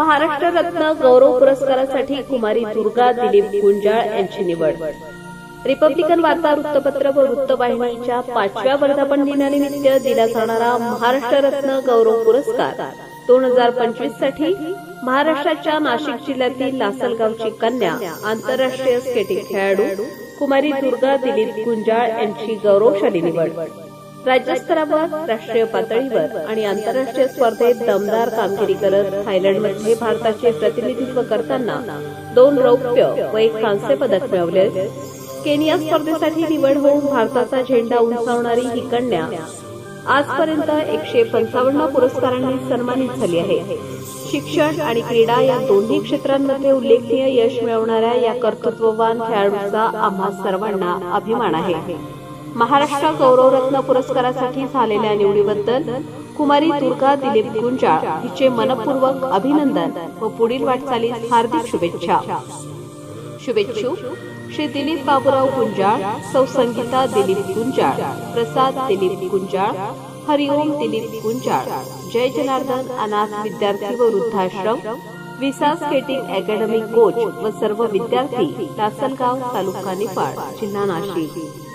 महाराष्ट्र रत्न गौरव पुरस्कारासाठी कुमारी दुर्गा दिलीप गुंजाळ यांची निवड. रिपब्लिकन वार्ता वृत्तपत्र व वृत्तवाहिनीच्या पाचव्या वर्धापन दिनानिमित्त दिला जाणारा महाराष्ट्र रत्न गौरव पुरस्कार. दोन हजार पंचवीससाठी महाराष्ट्राच्या नाशिक जिल्ह्यातील लासलगावची कन्या आंतरराष्ट्रीय स्केटिंग खेळाडू कुमारी दुर्गा दिलीप गुंजाळ यांची गौरवशाली निवड. राज्यस्तरावर राष्ट्रीय पातळीवर आणि आंतरराष्ट्रीय स्पर्धेत दमदार कामगिरी करत थायलंडमध्ये भारताचे प्रतिनिधित्व करताना दोन रौप्य व एक कांस्य पदक मिळवले. केनिया स्पर्धेसाठी निवड होऊन भारताचा झेंडा उंचावणारी ही कन्या आजपर्यंत एकशे पंचावन्न पुरस्कारांनी सन्मानित झाली आहे. शिक्षण आणि क्रीडा या दोन्ही क्षेत्रांमध्ये उल्लेखनीय यश मिळवणाऱ्या या कर्तृत्ववान खेळाडूचा आम्हा सर्वांना अभिमान आहे. महाराष्ट्र गौरवरत्न पुरस्कारासाठी झालेल्या निवडीबद्दल कुमारी दुर्गा दिलीप गुंजाळ हिचे मनपूर्वक अभिनंदन व पुढील वाटचालीस हार्दिक शुभेच्छा. शुभेच्छू श्री दिलीप बाबूराव गुंजाळ सौ संगीता दिलीप गुंजाळ प्रसाद दिलीप गुंजाळ हरिओम दिलीप गुंजाळ जय जनार्दन अनाथ विद्यार्थी व वृद्धाश्रम विसा स्केटिंग अकॅडमी कोच व सर्व विद्यार्थी लासलगाव तालुका निफाड जिल्हा नाशिक.